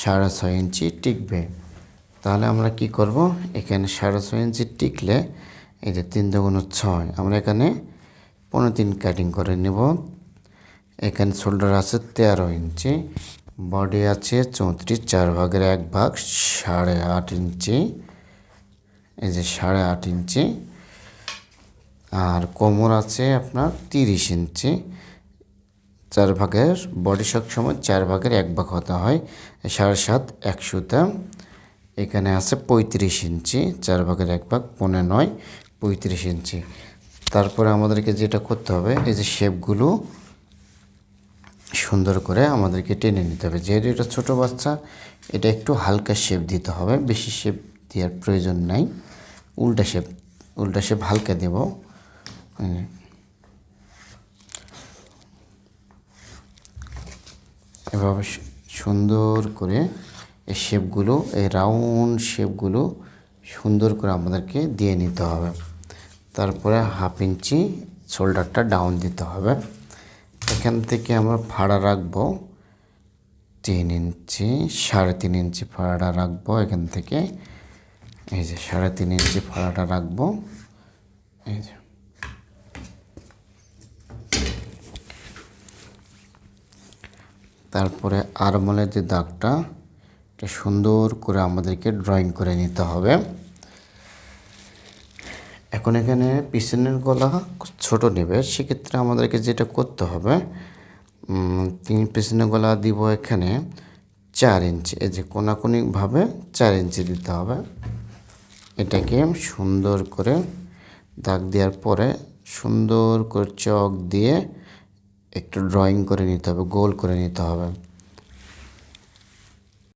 সাড়ে ছয় ইঞ্চি টিকবে। তাহলে আমরা কি করব? এখানে সাড়ে ছয় ইঞ্চি টিকলে এই যে তিন দুগুণ ছয়, আমরা এখানে পনেরো তিন কাটিং করে নেব। এখানে শোল্ডার আছে তেরো ইঞ্চি বডি আছে চৌত্রিশ, চার ভাগের এক ভাগ সাড়ে আট ইঞ্চি। এই যে সাড়ে আট ইঞ্চি। আর কোমর আছে আপনার তিরিশ ইঞ্চি। চার ভাগের বডি সব সময় চার ভাগের এক ভাগ হতে হয়। সাড়ে সাত একশোতে। এখানে আছে পঁয়ত্রিশ ইঞ্চি, চার ভাগের এক ভাগ পনেরো নয়, পঁয়ত্রিশ ইঞ্চি। তারপরে আমাদেরকে যেটা করতে হবে, এই যে শেপগুলো সুন্দর করে আমাদেরকে টেনে নিতে হবে। যেহেতু এটা ছোটো বাচ্চা, এটা একটু হালকা শেপ দিতে হবে, বেশি শেপ দেওয়ার প্রয়োজন নাই। উল্টা শেপ উল্টা শেপ হালকা দেব। এভাবে সুন্দর করে এই শেপগুলো, এই রাউন্ড শেপগুলো সুন্দর করে আমাদেরকে দিয়ে নিতে হবে। তারপরে হাফ ইঞ্চি শোল্ডারটা ডাউন দিতে হবে। এখান থেকে আমরা ফাড়া রাখব তিন ইঞ্চি, সাড়ে তিন ইঞ্চি ফাড়াটা রাখব এখান থেকে। এই যে সাড়ে তিন ইঞ্চি ফাড়াটা রাখব। এই যে তারপরে আরমলের যে দাগটা, এটা সুন্দর করে আমাদেরকে ড্রয়িং করে নিতে হবে। এখন এখানে পিছনের গলা ছোট নেবে, সেক্ষেত্রে আমাদেরকে যেটা করতে হবে তিন পিছনের গলা দিব এখানে চার ইঞ্চি, এই যে কোনাকুনিভাবে চার ইঞ্চি দিতে হবে। এটাকে সুন্দর করে দাগ দেওয়ার পরে সুন্দর করে চক দিয়ে একটু ড্রয়িং করে নিতে হবে গোল করে নিতে হবে।